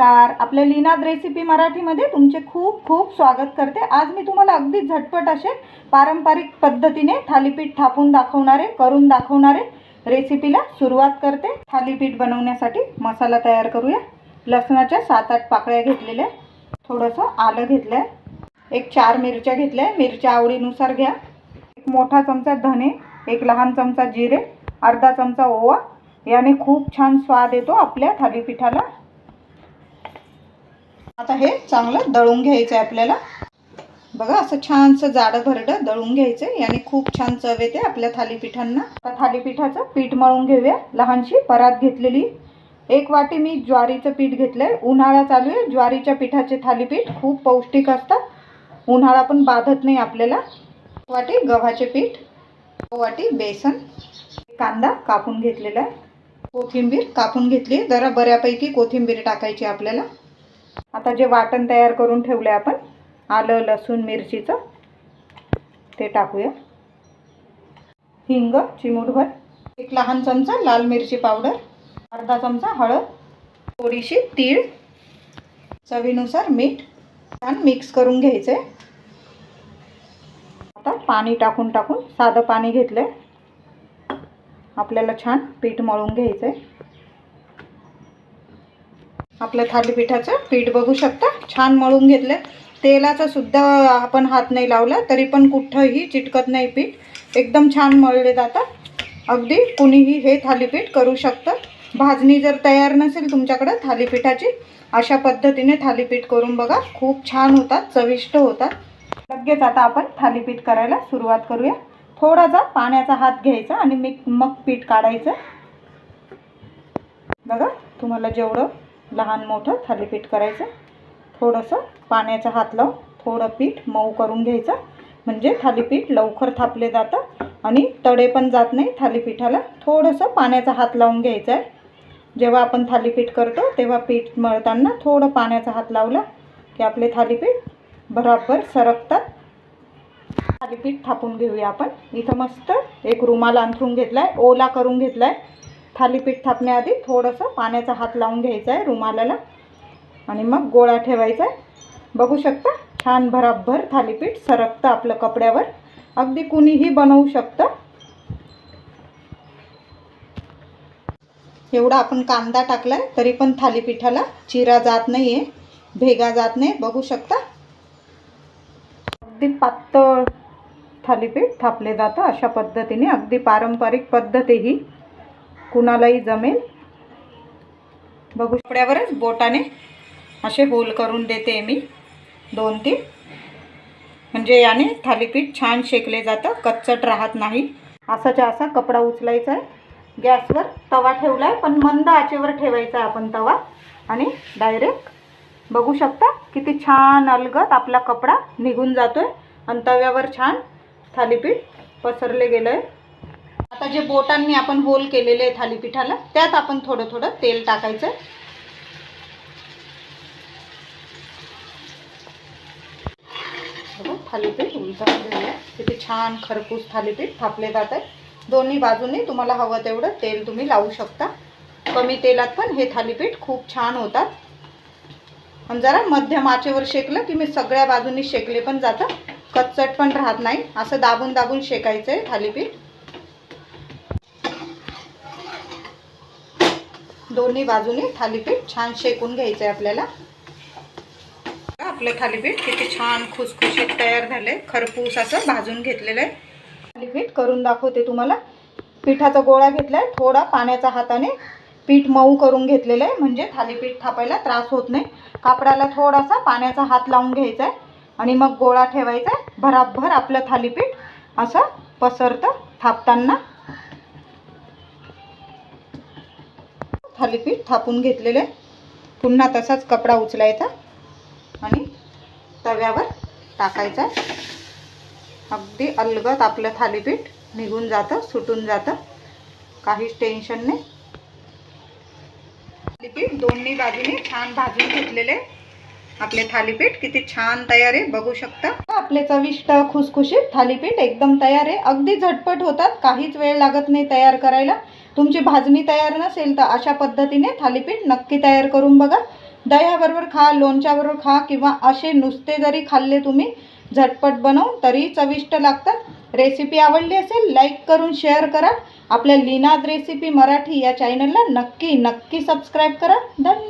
नमस्कार. आपल्या लीनाद रेसिपी मराठीमध्ये तुमचे खूप खूप स्वागत करते. आज मी तुम्हाला अगदी झटपट असे पारंपरिक पद्धतीने थालीपीठ थापून दाखवणारे करून दाखवणारे रेसिपीला सुरुवात करते. थालीपीठ बनवण्यासाठी मसाला तयार करूया. लसणाच्या सात आठ पाकळ्या घेतलेल्या थोडंसं आलं घेतलं आहे एक चार मिरच्या घेतल्या आहे मिरच्या आवडीनुसार घ्या. एक मोठा चमचा धने एक लहान चमचा जिरे अर्धा चमचा ओवा. याने खूप छान स्वाद येतो आपल्या थालीपीठाला. आता हे चांगलं दळून घ्यायचं आहे आपल्याला. बघा असं छानसं जाडं भरडं दळून घ्यायचं आहे याने खूप छान चव येते आपल्या थालीपीठांना. आता थालीपीठाचं पीठ मळून घेऊया. लहानशी परात घेतलेली. एक वाटी मी ज्वारीचं पीठ घेतलं आहे उन्हाळा चालू आहे. ज्वारीच्या पिठाचे थालीपीठ खूप पौष्टिक असतात. उन्हाळा पण बाधत नाही आपल्याला. वाटी गव्हाचे पीठ. वाटी बेसन. कांदा कापून घेतलेला आहे. कोथिंबीर कापून घेतली जरा बऱ्यापैकी कोथिंबीर टाकायची आपल्याला. आता जे वाटण तयार करून ठेवलं आहे आपण आलं लसूण मिरचीचं ते टाकूया. हिंग चिमूटभर एक लहान चमचा लाल मिरची पावडर अर्धा चमचा हळद थोडीशी तीळ चवीनुसार मीठ छान मिक्स करून घ्यायचं. आहे आता पाणी टाकून टाकून साधं पाणी घेतलं आहे आपल्याला छान पीठ मळून घ्यायचं आहे आपलं थालीपीठाचं पीठ बघू शकता. छान मळून घेतलं तेलाचा सुद्धा आपण हात नाही लावला तरी पण कुठंही चिटकत नाही पीठ. एकदम छान मळले जातात. अगदी कुणीही हे थालीपीठ करू शकतं. भाजणी जर तयार नसेल तुमच्याकडं थालीपीठाची अशा पद्धतीने थालीपीठ करून बघा. खूप छान होतात चविष्ट होतात. लगेच आता आपण थालीपीठ करायला सुरुवात करूया. थोडासा पाण्याचा हात घ्यायचा आणि मी मग पीठ काढायचं. बघा तुम्हाला जेवढं लहान मोठं थालीपीठ करायचं. थोडंसं पाण्याचा हात लावून थोडं पीठ मऊ करून घ्यायचं. म्हणजे थालीपीठ लवकर थापले जातं आणि तडे पण जात नाही थालीपीठाला. थोडंसं पाण्याचा हात लावून घ्यायचं आहे. जेव्हा आपण थालीपीठ करतो तेव्हा पीठ मळताना थोडं पाण्याचा हात लावला की आपले थालीपीठ बराबर सरकतात. थालीपीठ थापून घेऊया आपण. इथं मस्त एक रुमाल अंथरून घेतला आहे ओला करून घेतला आहे थालीपीठ थापण्याआधी थोडंसं पाण्याचा हात लावून घ्यायचा आहे रुमालाला. आणि मग गोळा ठेवायचा आहे. बघू शकता छान भराभर थालीपीठ सरकतं आपलं कपड्यावर. अगदी कुणीही बनवू शकतं. एवढा आपण कांदा टाकला आहे तरी पण थालीपीठाला चिरा जात नाही आहे भेगा जात नाही. बघू शकता. अगदी पातळ थालीपीठ थापले जातं अशा पद्धतीने अगदी पारंपरिक पद्धत ही कुणालाही जमेल. बघू कपड्यावरच बोटाने असे होल करून देते मी दोन तीन. म्हणजे याने थालीपीठ छान शेकले जातं कच्चट राहत नाही. असाच्या असा कपडा उचलायचा आहे. गॅसवर तवा ठेवला आहे पण मंद आचेवर ठेवायचा आहे आपण तवा. आणि डायरेक्ट बघू शकता किती छान अलगत आपला कपडा निघून जातो आहे आणि तव्यावर छान थालीपीठ पसरले गेलं आहे आत्ता जे बोटांनी आपण होल केलेले आहे थालीपीठाला त्यात आपण थोडं थोडं तेल टाकायचं. आहे थालीपीठ उलटा किती छान खरपूस थालीपीठ थापले जात आहे. दोन्ही बाजूने तुम्हाला हवं तेवढं तेल तुम्ही लावू शकता. कमी तेलात पण हे थालीपीठ खूप छान होतात. आणि जरा मध्यम आचेवर शेकलं की मी सगळ्या बाजूनी शेकले पण जातं. कच्चट पण राहत नाही. असं दाबून दाबून शेकायचं आहे थालीपीठ. दोन्ही बाजूने थालीपीठ छान शेकून घ्यायचं आहे आपल्याला आपलं थालीपीठ किती छान खुसखुशीत तयार झालंय. खरपूस असं भाजून घेतलेलं आहे. थालीपीठ करून दाखवते तुम्हाला. पिठाचा गोळा घेतलाय थोडा पाण्याच्या हाताने पीठ मऊ करून घेतलेलं आहे. म्हणजे थालीपीठ थापायला त्रास होत नाही. कापडाला थोडासा पाण्याचा हात लावून घ्यायचा आहे आणि मग गोळा ठेवायचा आहे भराभर आपलं थालीपीठ असं पसरतं थापताना. थालीपीठ थापून घेतलेलं आहे. पुन्हा तसाच कपडा उचलायचा आणि तव्यावर टाकायचा. अगदी अलगत आपलं थालीपीठ निघून जातं सुटून जातं. काहीच टेन्शन नाही. थालीपीठ दोन्ही बाजूने छान भाजून घेतलेले आपले थालीपीठ किती छान तयार आहे बघू शकता. आपले चविष्ट खुसखुशीत थालीपीठ एकदम तयार आहे. अगदी झटपट होतात काहीच वेळ लागत नाही तयार करायला. तुमची भाजणी तयार नसेल तर अशा पद्धतीने थालीपीठ नक्की तयार करून बघा. दह्याबरोबर खा लोणच्याबरोबर खा किंवा असे नुसते जरी खाल्ले तुम्ही झटपट बनवून तरी चविष्ट लागतात. रेसिपी आवडली असेल लाईक करून शेअर करा. आपल्या लीनाद रेसिपी मराठी या चॅनलला नक्की नक्की सबस्क्राईब करा. धन्यवाद.